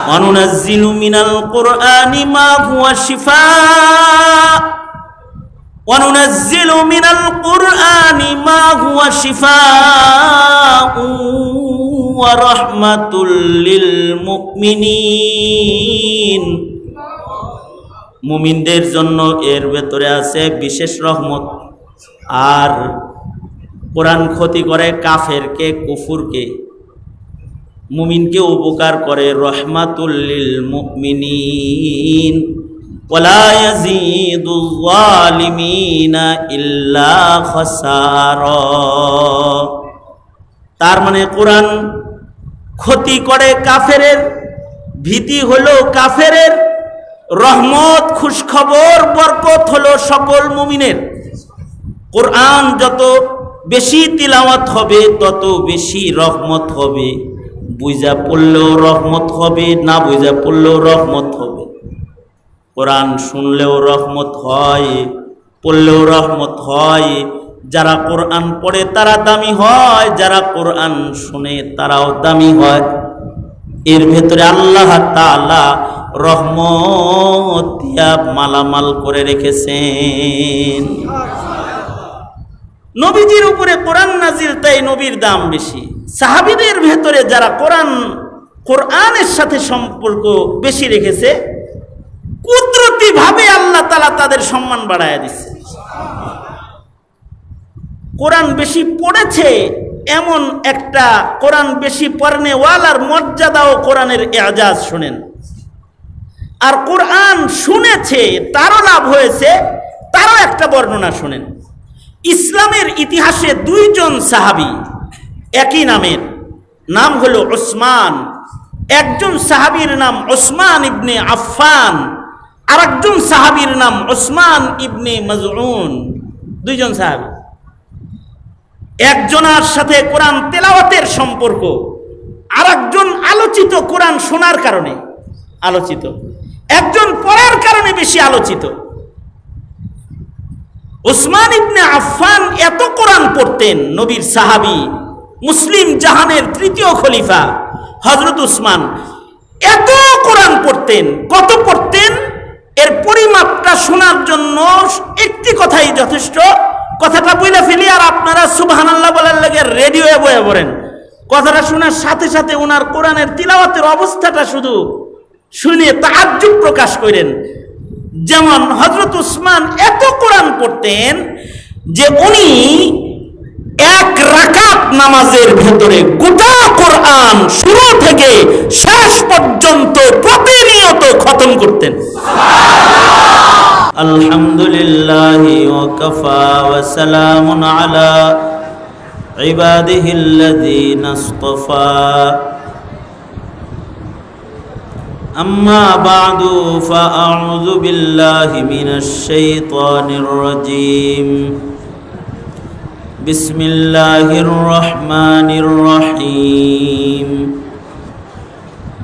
وننزل من القرآن ما هو شفاء وننزل من القرآن ما هو شفاء ورحمة للمؤمنين মুমিনদের জন্য এর ভেতরে আছে বিশেষ রহমত আর কোরআন ক্ষতি করে কাফেরকে কুফুরকে মুমিনকে উপকার করে রহমাতুল্লিল মুমিনিন। ওয়ালা ইয়াজিদুল যালিমিনা ইল্লা খাসারা। তার মানে কোরআন ক্ষতি করে কাফেরের, ভীতি হলো কাফেরের, রহমত, খুশখবর, বরকত হলো সকল মুমিনের। কোরআন যত বেশি তিলাওয়াত হবে, তত বেশি রহমত হবে। বুঝা পড়লেও রহমত হবে, না বুঝা পড়লেও রহমত হবে। কোরআন শুনলেও রহমত হয়, পড়লেও রহমত হয়। যারা কোরআন পড়ে তারা দামি হয়, যারা কোরআন শুনে তারাও দামি হয়। এর ভেতরে আল্লাহ তাআলা রহমতিয়া মালামাল করে রেখেছেন। নবীজির উপরে কোরআন নাজিল তাই নবীর দাম বেশি। সাহাবিদের ভেতরে যারা কোরআন, কোরআনের সাথে সম্পর্ক বেশি রেখেছে কুদরতি ভাবে আল্লাহ তালা তাদের সম্মান বাড়ায় দিচ্ছে। কোরআন বেশি পড়েছে এমন একটা কোরআন বেশি পড়নেওয়ালার মর্যাদা ও কোরআনের এজাজ শোনেন। আর কোরআন শুনেছে, তারও লাভ হয়েছে, তারও একটা বর্ণনা শোনেন। ইসলামের ইতিহাসে দুইজন সাহাবি একই নামের। নাম হলো ওসমান। একজন সাহাবীর নাম ওসমান ইবনে আফফান আর একজন সাহাবীর নাম ওসমান ইবনে মজরুন দুইজন সাহাবি। একজনার সাথে কোরআন তেলাওয়াতের সম্পর্ক আর একজন আলোচিত কোরআন শোনার কারণে আলোচিত। একজন পড়ার কারণে বেশি আলোচিত। ওসমান ইবনে আফফান এত কোরআন পড়তেন, নবীর সাহাবি, মুসলিম জাহানের তৃতীয় খলিফা হজরত উসমান এত কোরআন পড়তেন, কত পড়তেন, এর পরিমাপটা শোনার জন্য একটি কথাই যথেষ্ট। কথাটা বলে ফেলি আর আপনারা সুবহানাল্লাহ বলার লাগে রেডিও বয়ে পড়েন। কথাটা শোনার সাথে সাথে ওনার কোরআনের তিলাওয়াতের অবস্থাটা শুধু শুনে তাজ্জুব প্রকাশ করেন। যেমন হজরত উসমান এত কোরআন পড়তেন যে উনি এক রাকাত নামাজের ভেতরে গোটা কোরআন শুরু থেকে শেষ পর্যন্ত প্রতিনিয়ত খতম করতেন। আলহামদুলিল্লাহ ওয়াকাফা ওয়া সালামুন আলা ইবাদিহিল্লাযীনা أما بعد فأعوذ بالله من الشيطان الرجيم. بسم الله الرحمن الرحيم.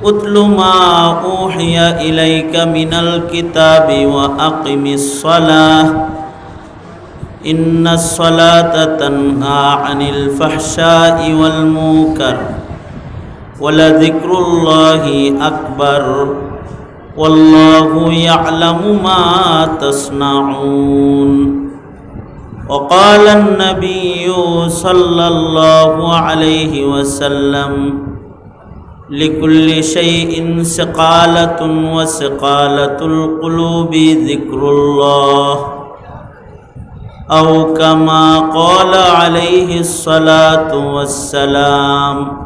اتل ما أوحي إليك من الكتاب وأقم الصلاة. إن الصلاة تنهى عن الفحشاء والمنكر. ولذكر الله أكبر والله يعلم ما تصنعون وقال النبي صلى الله عليه وسلم لكل شيء سقالة وسقالة القلوب ذكر الله أو كما قال عليه الصلاة والسلام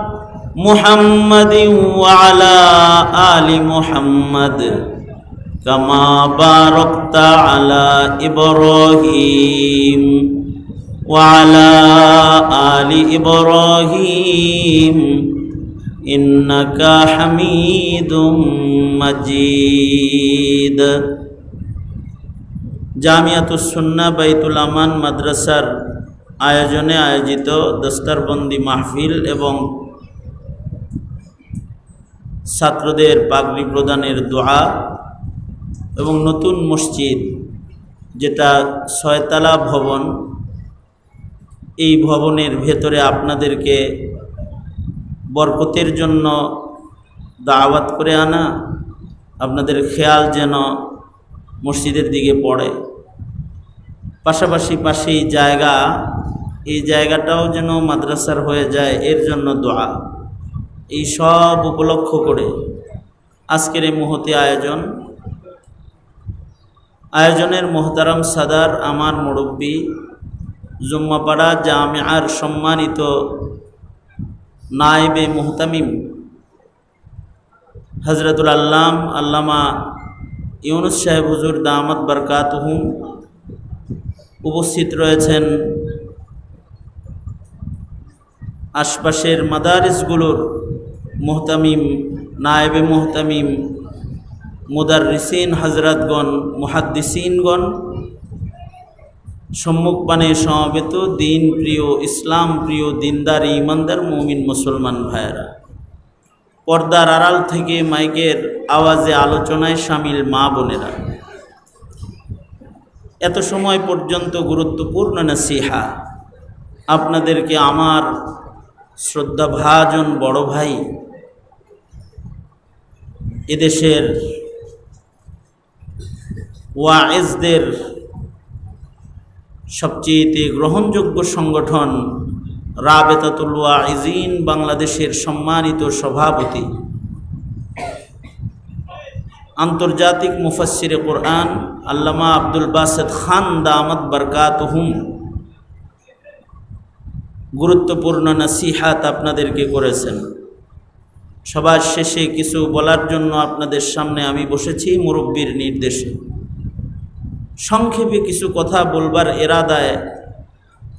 محمد وعلى آل محمد كما باركت على إبراهيم وعلى آل إبراهيم إنك حميد مجيد জামিয়াতুসন্না বাইতুল আমান মাদ্রাসার আয়োজনে আয়োজিত দস্তারবন্দি মাহফিল এবং ছাত্রদের পাগড়ি প্রদানের দোয়া এবং নতুন মসজিদ, যেটা ছয়তলা ভবন, এই ভবনের ভেতরে আপনাদেরকে বরকতের জন্য দাওয়াত করে আনা, আপনাদের খেয়াল যেন মসজিদের দিকে পড়ে। পাশাপাশি পাশেই জায়গা, এই জায়গাটাও যেন মাদ্রাসার হয়ে যায়, এর জন্য দোয়া। এই সব উপলক্ষ করে আজকের এই মুহূর্তে আয়োজন। আয়োজনের মোহতারাম সাদার আমার মুরব্বী, জুম্মাপাড়া জামিয়ার সম্মানিত নায়েবে মুহতামিম হজরতুল আল্লাম আল্লামা ইউনুস সাহেব হুজুর দামদ বরকাতহুম উপস্থিত রয়েছেন। আশপাশের মাদারিসগুলোর মোহতামিম, নায়েবে মোহতামিম, মুদাররিসিন হজরতগণ, মুহাদ্দিসিনগণ সম্মুখপানে সমবেত দিন প্রিয় ইসলাম প্রিয় দিনদার ইমানদার মমিন মুসলমান ভাইয়েরা। পর্দার আড়াল থেকে মাইকের আওয়াজে আলোচনায় সামিল মা বোনেরা। এত সময় পর্যন্ত গুরুত্বপূর্ণ নসিহা। আপনাদেরকে আমার শ্রদ্ধাভাজন বড় ভাই এদেশের ওয়াইজদের সবচেয়ে গ্রহণযোগ্য সংগঠন রাবেতাতুল ওয়াইজিন, বাংলাদেশের সম্মানিত সভাপতি। আন্তর্জাতিক মুফাসির কোরআন, আল্লামা আব্দুল বাসেদ খান দামদ বরকাত হুম গুরুত্বপূর্ণ নসিহাত আপনাদেরকে করেছেন। সবার শেষে কিছু বলার জন্য আপনাদের সামনে আমি বসেছি, মুরব্বীর নির্দেশে। সংক্ষেপে কিছু কথা বলবার এরাদায়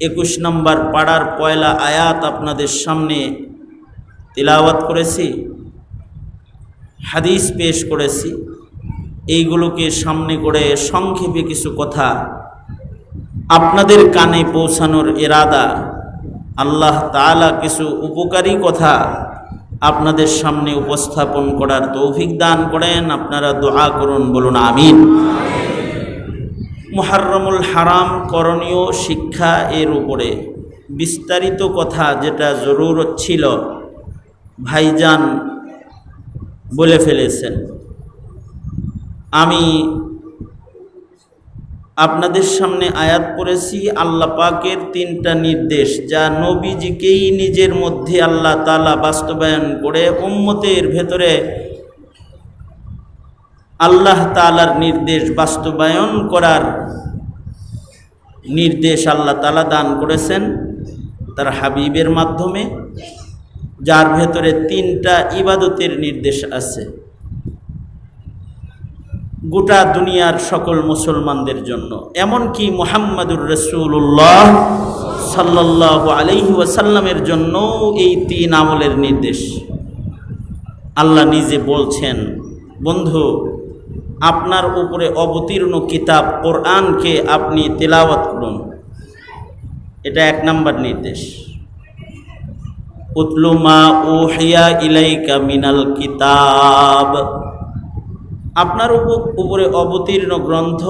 একুশ নম্বর পাড়ার পয়লা আয়াত আপনাদের সামনে তিলাওয়াত করেছি, হাদিস পেশ করেছি। এইগুলোকে সামনে করে সংক্ষেপে কিছু কথা আপনাদের কানে পৌঁছানোর এরাদা। আল্লাহ তালা কিছু উপকারী কথা আপনাদের সামনে উপস্থাপন করার তৌফিক দান করেন। আপনারা দোয়া করুন, বলুন আমিন। মুহাররমুল হারাম করণীয় শিক্ষা এর উপরে বিস্তারিত কথা যেটা জরুর ছিল, ভাইজান বলে ফেলেছেন। আমি আপনাদের সামনে আয়াত পড়েছি আল্লাহ পাকের তিনটা নির্দেশ, যা নবীজিকেই নিজের মধ্যে আল্লাহ তালা বাস্তবায়ন করে উম্মতের ভেতরে আল্লাহ তালার নির্দেশ বাস্তবায়ন করার নির্দেশ আল্লাহ তালা দান করেছেন তার হাবিবের মাধ্যমে, যার ভেতরে তিনটা ইবাদতের নির্দেশ আছে। গোটা দুনিয়ার সকল মুসলমানদের জন্য। এমনকি মোহাম্মদুর রসুল্লাহ সাল্লাহ আলহি ওয়াসাল্লামের জন্য এই তিন আমলের নির্দেশ। আল্লাহ নিজে বলছেন, বন্ধু, আপনার উপরে অবতীর্ণ কিতাব কোরআনকে আপনি তেলাওয়াত করুন। এটা এক নাম্বার নির্দেশ। উতলুমা ওহিয়া ইলাইকা মিনাল কিতাব। আপনার উপরে অবতীর্ণ গ্রন্থ,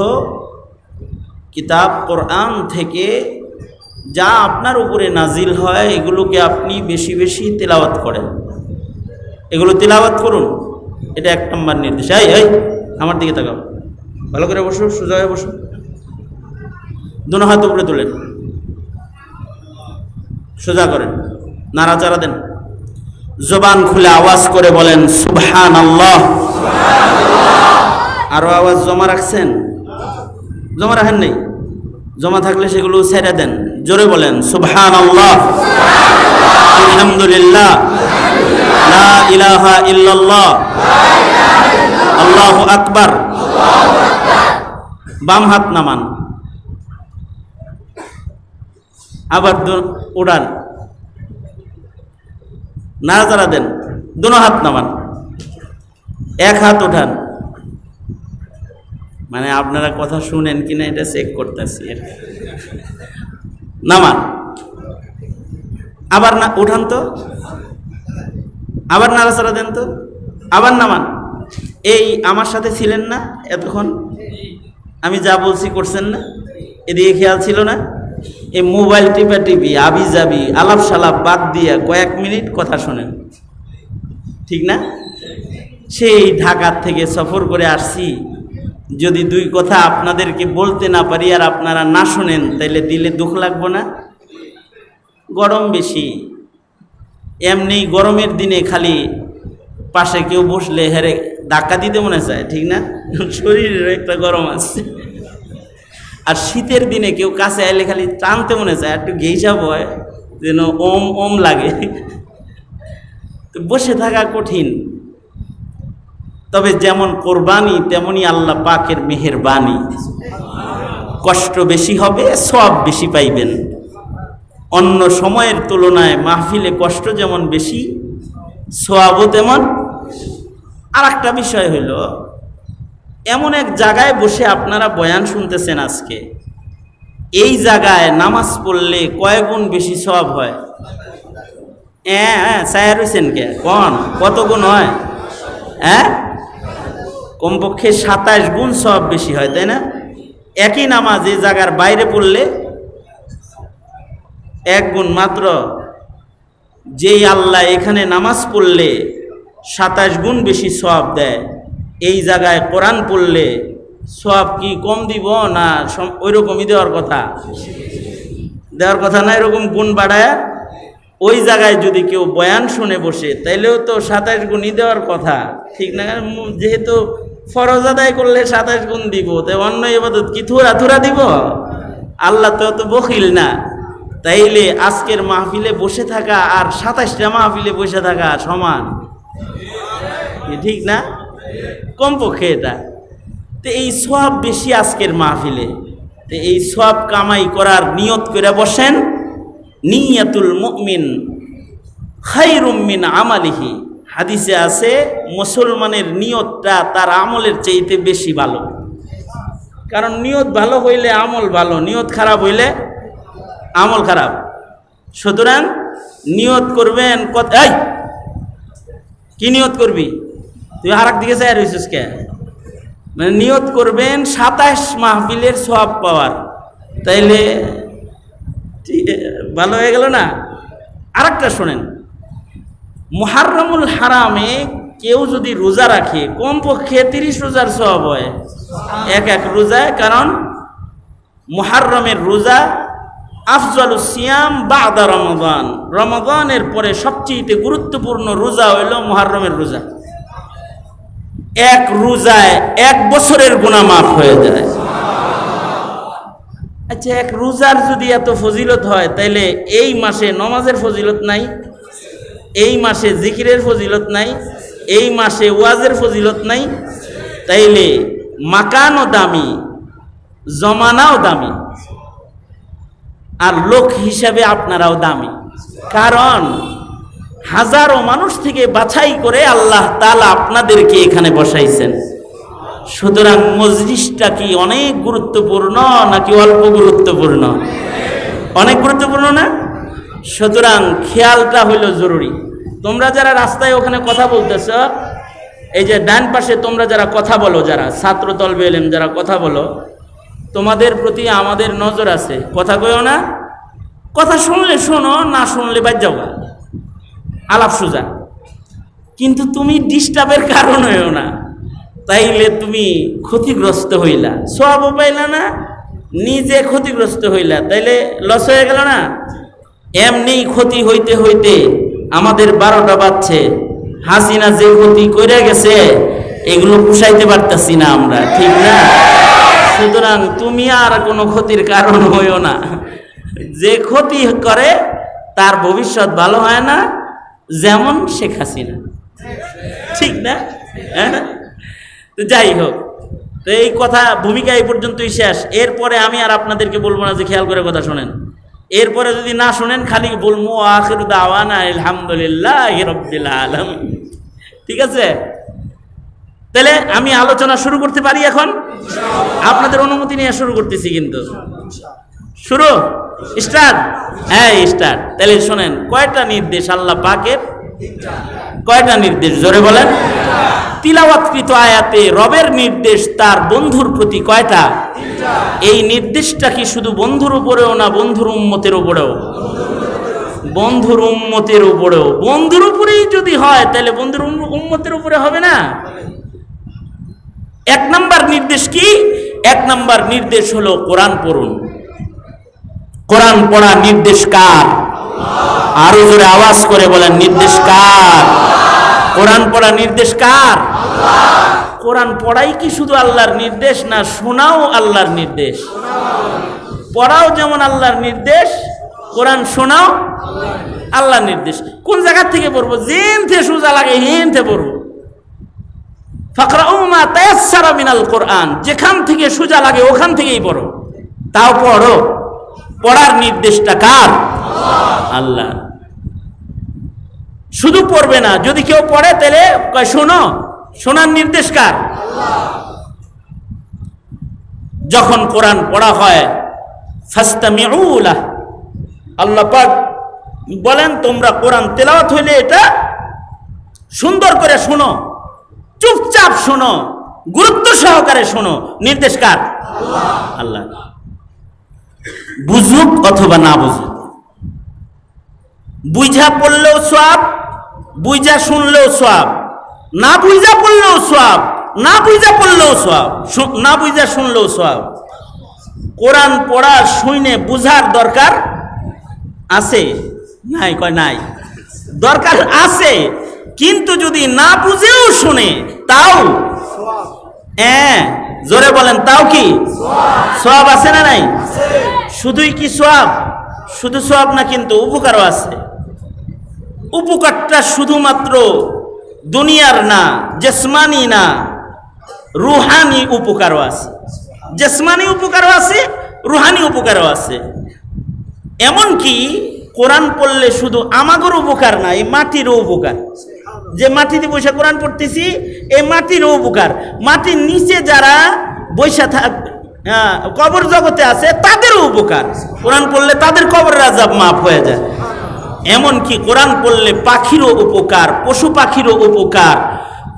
কিতাব, কোরআন থেকে যা আপনার উপরে নাজিল হয়, এগুলোকে আপনি বেশি বেশি তেলাওয়াত করেন। এগুলো তেলাওয়াত করুন। এটা এক নম্বর নির্দেশ। এই এই, আমার দিকে তাকাও। ভালো করে বসো, সোজা হয়ে বসো। দুনো হাত উপরে তোলেন। সোজা করেন। নাড়াচাড়া দেন। জবান খুলে আওয়াজ করে বলেন সুবহান আল্লাহ আরও আওয়াজ জমা রাখছেন? জমা রাখেন নেই? জমা থাকলে সেগুলো ছেড়ে দেন। জোরে বলেন সুবহান আল্লাহ আলহামদুলিল্লাহ। লা ইলাহা ইল্লাল্লাহ। আল্লাহু আকবার। বাম হাত নামান। আবার উড়ান। নাড়াচাড়া দেন। দোনো হাত নামান। এক হাত ওঠান মানে আপনারা কথা শুনেন কিনা এটা চেক করতেছি আর। নামান আবার না, উঠান তো। আবার নাড়াচাড়া দেন তো। আবার নামান এই আমার সাথে ছিলেন না এতক্ষণ। আমি যা বলছি করছেন না। এদিকে খেয়াল ছিল না। এই মোবাইল টিপা টিপি, আবি যাবি আলাপ সালাপ বাদ দিয়ে কয়েক মিনিট কথা শোনেন। ঠিক না? সেই ঢাকার থেকে সফর করে আসছি। যদি দুই কথা আপনাদেরকে বলতে না পারি আর আপনারা না শোনেন, তাইলে দিলে দুঃখ লাগবো না? গরম বেশি। এমনি গরমের দিনে খালি পাশে কেউ বসলে হেরে ধাক্কা দিতে মনে চায়, ঠিক না? শরীরের একটা গরম আছে। আর শীতের দিনে কেউ কাছে এলে খালি টানতে মনে চায়, একটু ঘেইসা হয় যেন ওম ওম লাগে। তো বসে থাকা কঠিন। তবে যেমন কোরবানি, তেমনি আল্লাহ পাকের মেহেরবানি। কষ্ট বেশি হবে সব বেশি পাইবেন। অন্য সময়ের তুলনায় মাহফিলে কষ্ট যেমন বেশি সোয়াবও তেমন। আর একটা বিষয় হইল, এমন এক জায়গায় বসে আপনারা বয়ান শুনতেছেন আজকে। এই জায়গায় নামাজ পড়লে কয় গুণ বেশি সব হয়? হ্যাঁ হ্যাঁ সায়ার হয়েছেন কে কন? কত গুণ হয়? হ্যাঁ? কমপক্ষে সাতাশ গুণ সব বেশি হয়, তাই না? একই নামাজ এই জায়গার বাইরে পড়লে এক গুণ মাত্র। যেই আল্লাহ এখানে নামাজ পড়লে সাতাশ গুণ বেশি সব দেয়, এই জায়গায় কোরআন পড়লে সব কি কম দিব না ওই রকমই দেওয়ার কথা? দেওয়ার কথা না, এরকম গুণ বাড়ায়? ওই জায়গায় যদি কেউ বয়ান শুনে বসে, তাইলেও তো সাতাশ গুণই দেওয়ার কথা। ঠিক না? যেহেতু ফরজ আদায় করলে সাতাশ গুণ দিব, তো অন্য এবাদত কি থুরা থুরা দিব? আল্লাহ তো অত বখিল না। তাইলে আজকের মাহফিলে বসে থাকা আর সাতাশটা মাহফিলে বসে থাকা সমান? ঠিক না? কমপক্ষে এটা। তো এই সব বেশি আজকের মাহফিলে। তো এই সব কামাই করার নিয়ত করে বসেন, নিয়াতুল মুমিন খাইরুম মিন আমালিহি। হাদিসে আছে, মুসলমানের নিয়তটা তার আমলের চাইতে বেশি ভালো। কারণ নিয়ত ভালো হইলে আমল ভালো, নিয়ত খারাপ হইলে আমল খারাপ। সুতরাং নিয়ত করবেন কত এই! কি নিয়ত করবি? তুই আর দিকে চাই রয়েছিস কে? মানে নিয়ত করবেন সাতাশ মাহফিলের সব পাওয়ার। তাইলে ভালো হয়ে গেল না? আর একটা শোনেন। মুহাররমুল হারামে কেউ যদি রোজা রাখে, কমপক্ষে তিরিশ রোজার সব হয়। এক এক রোজায়, কারণ মুহাররমের রোজা আফজল সিয়াম বাদা রমদান। রমদানের পরে সবচেয়ে গুরুত্বপূর্ণ রোজা হইল মুহাররমের রোজা। এক রোজায় এক বছরের গুণা মাফ হয়ে যায়। আচ্ছা এক রোজার যদি এত ফজিলত হয়, তাইলে এই মাসে নমাজের ফজিলত নাই? এই মাসে জিকিরের ফজিলত নাই, এই মাসে ওয়াজের ফজিলত নাই, তাইলে মাকানও দামি, জমানাও দামি, আর লোক হিসাবে আপনারাও দামি। কারণ হাজারো মানুষ থেকে বাছাই করে আল্লাহ তালা আপনাদেরকে এখানে বসাইছেন। সুতরাং মজলিসটা কি অনেক গুরুত্বপূর্ণ নাকি অল্প গুরুত্বপূর্ণ? অনেক গুরুত্বপূর্ণ না? সুতরাং খেয়ালটা হইল জরুরি। তোমরা যারা রাস্তায় ওখানে কথা বলতেছ, এই যে ডান পাশে তোমরা যারা কথা বলো, যারা ছাত্র তলবে এলেম যারা কথা বলো, তোমাদের প্রতি আমাদের নজর আছে। কথা কইও না, কথা শুনলে শোনো, না শুনলে বাদ যাও। আলাপ সোজা। কিন্তু তুমি ডিস্টার্বের কারণ হইও না। তাইলে তুমি ক্ষতিগ্রস্ত হইলা। সবও পাইলা না, নিজে ক্ষতিগ্রস্ত হইলা। তাইলে লস হয়ে গেল না? এমনি ক্ষতি হইতে হইতে আমাদের বারোটা বাজছে। হাসিনা যে ক্ষতি করে গেছে, এগুলো পুষাইতে পারতাছি না আমরা, ঠিক না? সুতরাং তুমি আর কোনো ক্ষতির কারণ হইও না। যে ক্ষতি করে, তার ভবিষ্যৎ ভালো হয় না, যেমন শেখ হাসিনা। ঠিক না? হ্যাঁ? যাই হোক, তো এই কথা, ভূমিকা এই পর্যন্তই শেষ। এরপরে আমি আর আপনাদেরকে বলব না যে খেয়াল করে কথা শোনেন। এরপরে যদি না শোনেন খালি বলব আখির দাওয়ানা আলহামদুলিল্লাহ রব্বিল আলম ঠিক আছে? তাহলে আমি আলোচনা শুরু করতে পারি এখন? আপনাদের অনুমতি নিয়ে শুরু করতেছি কিন্তু। শুরু? স্টার্ট? হ্যাঁ স্টার্ট। তাহলে শোনেন কয়টা নির্দেশ আল্লাহ পাকের? কয়টা নির্দেশ? জোরে বলেন। তিলাওয়াতকৃত আয়াতে রবের নির্দেশ তার বন্ধুর প্রতি কয়টা? এই নির্দেশটা কি শুধু বন্ধুর উপরেও না বন্ধুর উম্মতের উপরেও? বন্ধুর উম্মতের উপরেও। বন্ধুর উপরেই যদি হয়, তাহলে বন্ধুর উম্ম- উম্মতের উপরে হবে না। এক নাম্বার নির্দেশ কি? এক নাম্বার নির্দেশ হলো কোরআন পড়ুন। কোরআন পড়া নির্দেশ কার? আরও জোরে আওয়াজ করে বলেন, নির্দেশ কার? কোরআন পড়া নির্দেশ কার? কোরআন পড়াই কি শুধু আল্লাহর নির্দেশ না শোনাও আল্লাহর নির্দেশ? পড়াও যেমন আল্লাহর নির্দেশ, কোরআন শোনাও আল্লাহর নির্দেশ। কোন জায়গার থেকে পড়ব? জেন থেকে সোজা লাগে, হেন থেকে পড়ব। ফাকরাউমা তায়াসসারা মিনাল কোরআন, যেখান থেকে সোজা লাগে ওখান থেকেই পড়ো। তাও পড়ো। পড়ার নির্দেশটা কার? আল্লাহ শুধু পড়বে না, যদি কেউ পড়ে তাহলে শোনো। শোনার নির্দেশ কার? যখন কোরআন পড়া হয় আল্লাহ পাক বলেন, তোমরা কোরআন তেলাওয়াত হইলে এটা সুন্দর করে শোনো, চুপচাপ শোনো, গুরুত্ব সহকারে শোনো। নির্দেশ কার? আল্লাহ। বুঝুক অথবা না বুঝুক। বুঝা পড়লেও সব বুঝা শুনলেও সব না বুঝা পড়লেও সব না বুঝা পড়লেও সব না বুঝা শুনলেও সব কোরআন পড়া শুনে বুঝার দরকার আছে? নাই, কয় নাই। দরকার আছে, কিন্তু যদি না বুঝেও শুনে, তাও? হ্যাঁ জোরে বলেন, তাও কি? সব আছে না নাই? শুধুই কি সব শুধু সব না কিন্তু উপকারও আছে। উপকারটা শুধুমাত্র দুনিয়ার না, জেসমানি না, রুহানি উপকারও আছে। জেসমানি উপকারও আছে, রুহানি উপকারও আছে। এমনকি কোরআন পড়লে শুধু আমাগর উপকার না, এই মাটিরও উপকার। যে মাটিতে বসে কোরআন পড়তেছি, এই মাটিরও উপকার। মাটির নিচে যারা বৈশা থাক কবর জগতে আছে, তাদেরও উপকার। কোরআন পড়লে তাদের কবরের আজাব মাফ হয়ে যায়। এমনকি কোরআন পড়লে পাখিরও উপকার, পশু পাখিরও উপকার,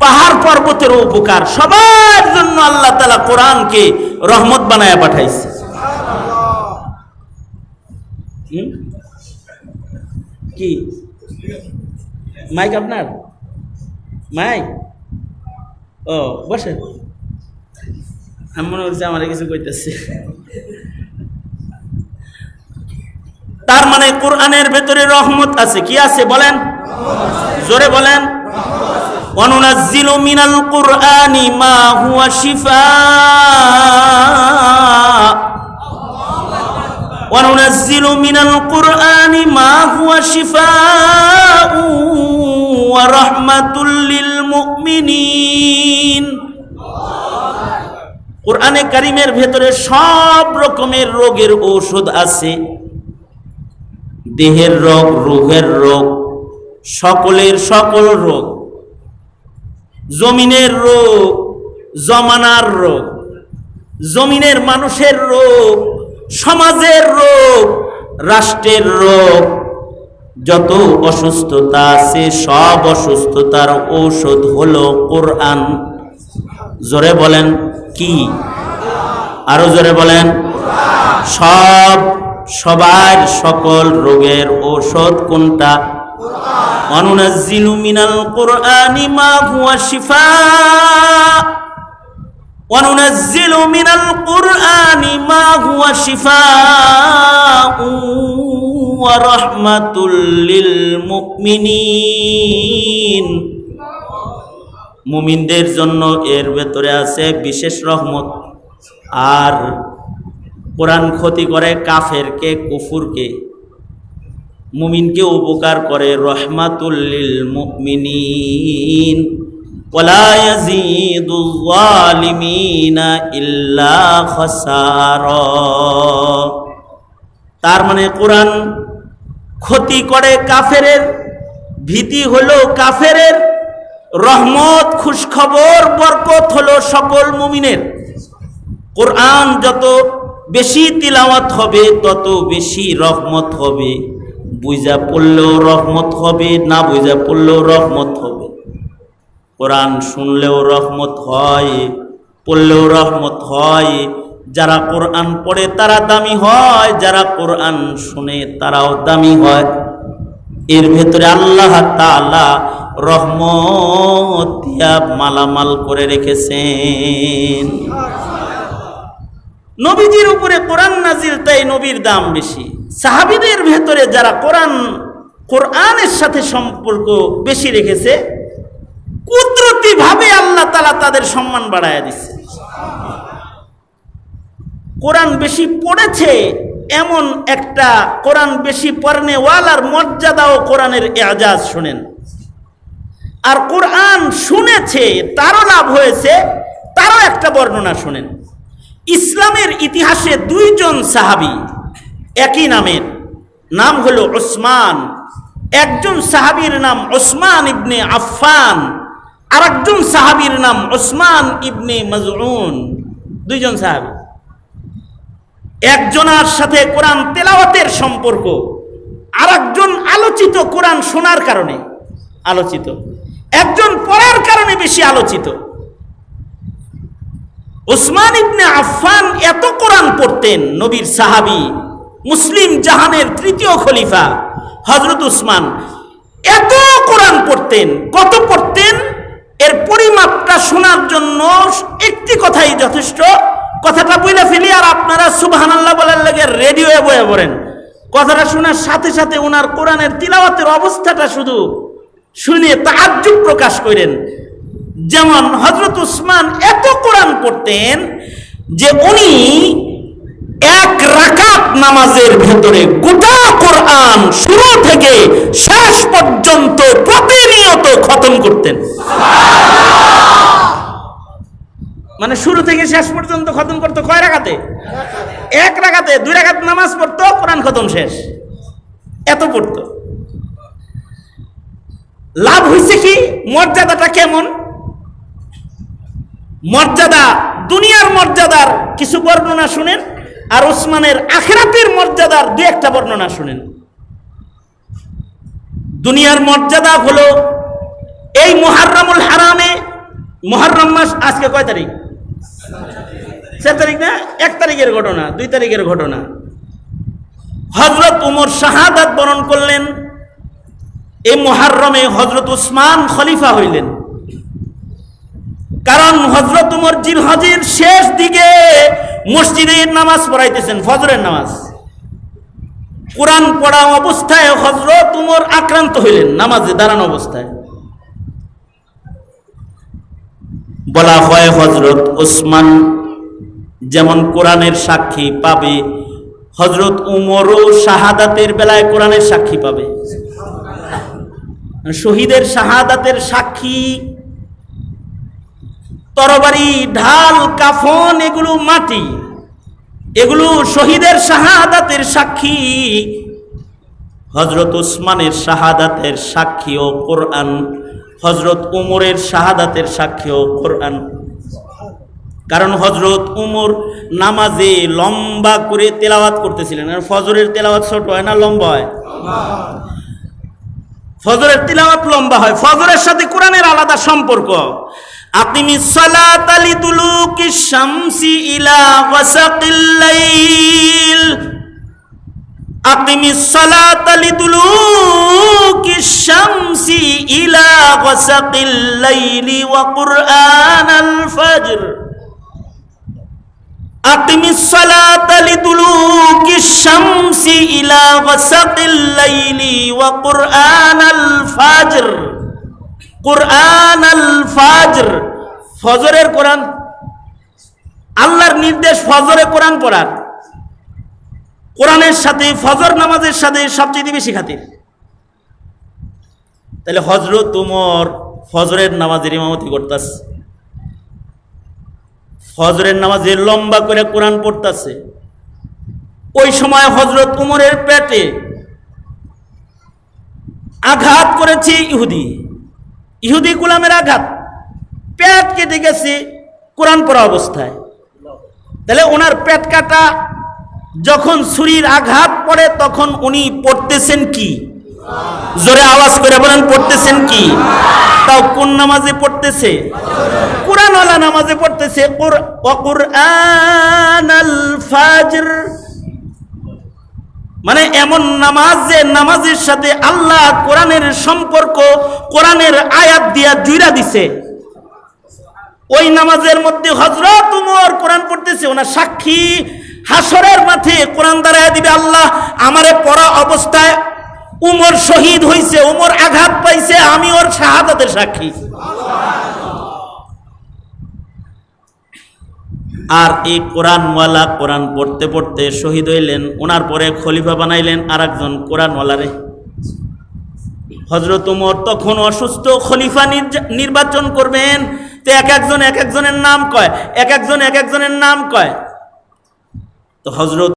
পাহাড় পর্বতেরও উপকার, সবার জন্য আল্লাহ তালা কোরআনকে রহমত বানায় পাঠাইছে। কি? মাইক আপনার? মাইক ও বসে আমি মনে করছি আমার কিছু কইতেছে। তার মানে কোরআনের ভেতরে রহমত আছে কি আছে বলেন জোরে বলেন وننزل من القرآن ما هو شفاء وننزل من القرآن ما هو شفاء ورحمة للمؤمنين কোরআনে কারিমের ভেতরে সব রকমের রোগের ঔষধ আছে দেহের রোগ, রোগের রোগ, সকলের সকল রোগ, জমিনের রোগ, জমানার রোগ, জমিনের মানুষের রোগ, সমাজের রোগ, রাষ্ট্রের রোগ, যত অসুস্থতা আছে, সব অসুস্থতার ঔষধ হলো কোরআন। জোরে বলেন কি? আরও জোরে বলেন। সব সবার সকল রোগের ঔষধ কোনটা? অনুনাজ্জিলু মিনাল কোরআনি মা হুয়া শিফা। অনুনাজ্জিলু মিনাল কোরআনি মা হুয়া শিফা। ওয়া রাহমাতুল লিল মুমিনিন। মুমিনদের জন্য এর ভেতরে আছে বিশেষ রহমত। আর কোরআন ক্ষতি করে কাফেরকে, কুফুরকে। মুমিনকে উপকার করে রহমাতুল্লিল মুমিনিন। খাসারা। তার মানে কোরআন ক্ষতি করে কাফেরের, ভীতি হলো কাফেরের, রহমত, খুশখবর, বরকত হলো সকল মুমিনের। কোরআন যত বেশি তিলাওয়াত হবে, তত বেশি রহমত হবে। বুঝা পড়লেও রহমত হবে, না বুঝা পড়লেও রহমত হবে। কোরআন শুনলেও রহমত হয়, পড়লেও রহমত হয়। যারা কোরআন পড়ে তারা দামি হয়, যারা কোরআন শুনে তারাও দামি হয়। এর ভেতরে আল্লাহ তালা রহমত দিয়া মালামাল করে রেখেছেন। নবীজির উপরে কোরআন নাজিল তাই নবীর দাম বেশি। সাহাবিদের ভেতরে যারা কোরআন, কোরআনের সাথে সম্পর্ক বেশি রেখেছে কুদরতি ভাবে আল্লাহ তালা তাদের সম্মান বাড়ায় দিচ্ছে কোরআন বেশি পড়েছে এমন একটা কোরআন বেশি পড়নেওয়ালার মর্যাদা ও কোরআনের এজাজ শোনেন। আর কোরআন শুনেছে, তারও লাভ হয়েছে, তারও একটা বর্ণনা শুনেন। ইসলামের ইতিহাসে দুইজন সাহাবি একই নামের। নাম হলো ওসমান। একজন সাহাবীর নাম ওসমান ইবনে আফফান আর একজন সাহাবীর নাম ওসমান ইবনে মজরুন দুইজন সাহাবী। একজনার সাথে কোরআন তেলাওয়াতের সম্পর্ক আর একজন আলোচিত কোরআন শোনার কারণে আলোচিত। একজন পড়ার কারণে বেশি আলোচিত। ওসমান ইবনে আফফান এত কোরআন পড়তেন, নবীর সাহাবী, মুসলিম জাহানের তৃতীয় খলিফা হজরত উসমান এত কোরআন পড়তেন, কত পড়তেন, এর পরিমাপটা শোনার জন্য একটি কথাই যথেষ্ট। কথাটা বলে ফেলি আর আপনারা সুবহান আল্লাহ বলার লেগে রেডিওয়ে বয়ে পড়েন। কথাটা শোনার সাথে সাথে ওনার কোরআনের তিলাওয়াতের অবস্থাটা শুধু শুনে তাজ্জুব প্রকাশ করেন। যেমন হজরত উসমান এত কোরআন পড়তেন যে উনি এক রাকাত নামাজের ভেতরে গোটা কোরআন শুরু থেকে শেষ পর্যন্ত প্রতিনিয়ত খতম করতেন। মানে শুরু থেকে শেষ পর্যন্ত খতম করতো কয় রাখাতে এক রাখাতে দুই রাখাত নামাজ পড়তো, কোরআন খতম শেষ। এত পড়তো। লাভ হয়েছে কি? মর্যাদাটা কেমন? মর্যাদা, দুনিয়ার মর্যাদার কিছু বর্ণনা শুনেন আর ওসমানের আখেরাতের মর্যাদার দু একটা বর্ণনা শুনেন। দুনিয়ার মর্যাদা হলো এই মুহাররামুল হারামে, মুহাররম মাস আজকে কয় তারিখ? চার তারিখ না? এক তারিখের ঘটনা, দুই তারিখের ঘটনা। হজরত উমর শাহাদাত বরণ করলেন, এই মহারমে হজরত উসমান খলিফা হইলেন। কারণ হজরত উমর জিল হজির শেষ দিকে মসজিদে নামাজ পড়াইতেছেন, ফজরের নামাজ। কোরআন পড়া অবস্থায় হজরত উমর আক্রান্ত হইলেন, নামাজে দাঁড়ানো অবস্থায়। বলা হয় হজরত ওসমান যেমন কোরআনের সাক্ষী পাবে হজরত উমরও শাহাদাতের বেলায় কোরআনের সাক্ষী পাবে। শহীদের শাহাদাতের সাক্ষী তরবারি, ঢাল, কাফন, এগুলো মাটি। এগুলো শহীদের শাহাদাতের সাক্ষী। হজরত উসমানের শাহাদাতের সাক্ষী ও কোরআন। হজরত উমরের শাহাদাতের সাক্ষী ও কোরআন। কারণ হজরত উমর নামাজে লম্বা করে তেলাওয়াত করতেছিলেন। আর ফজরের তেলাওয়াত ছোট হয় না, লম্বা হয়? ফজরের তেলাওয়াত লম্বা হয়। ফজরের সাথে কোরআনের আলাদা সম্পর্ক। আকিমি সালাত আলি তুলুকি শামসি ইলা গাসাকিল লাইল। আকিমি সালাত আলি তুলুকি শামসি ইলা গাসাকিল লাইলি ওয়া কুরআনাল ফজর। আকিমি সালাত আলি তুলুকি শামসি ইলা গাসাকিল লাইলি ওয়া কুরআনাল ফজর। কোরআন আল ফাজর, ফজরের কোরআন, আল্লাহর নির্দেশ ফজরে কোরআন পড়ার। কোরআনের সাথে, ফজর নামাজের সাথে সবচেয়ে বেশি খাতির। তাহলে হজরত তোমর ফজরের নামাজের ইমামতি করতাস ফজরের নামাজে লম্বা করে কোরআন পড়তাছে। ওই সময় হজরত উমরের পেটে আঘাত করেছে ইহুদি। ইহুদি গুলামের আঘাত। পেট কেটে গেছে কোরআন পড়া অবস্থায়। তাহলে ওনার পেট কাটা, যখন ছুরির আঘাত পড়ে, তখন উনি পড়তেছেন কি? জোরে আওয়াজ করে বলেন, পড়তেছেন কি? তাও কোন নামাজে পড়তেছে? কোরআনওয়ালা নামাজে পড়তেছে। কুর- ওয়াকুরআন আল ফাজর। মানে এমন নামাজ যে নামাজের সাথে আল্লাহ কোরআনের সম্পর্ক, কোরআনের আয়াত দিয়া জুইরা দিছে। ওই নামাজের মধ্যে হজরত উমর কোরআন পড়তেছে, ওনার সাক্ষী হাসরের মাঠে কোরআন দাঁড়ায় দিবে, আল্লাহ, আমারে পড়া অবস্থায় উমর শহীদ হইছে, উমর আঘাত পাইছে, আমি ওর শাহাদাতের সাক্ষী। আর এই কোরআনওয়ালা কোরআন পড়তে পড়তে শহীদ হইলেন, ওনার পরে খলিফা বানাইলেন আর একজন কোরআনওয়ালারে। হজরত উমর তখন অসুস্থ, খলিফা নির্বাচন করবেন, তো এক একজন এক একজনের নাম কয়, এক একজন এক একজনের নাম কয়। তো হজরত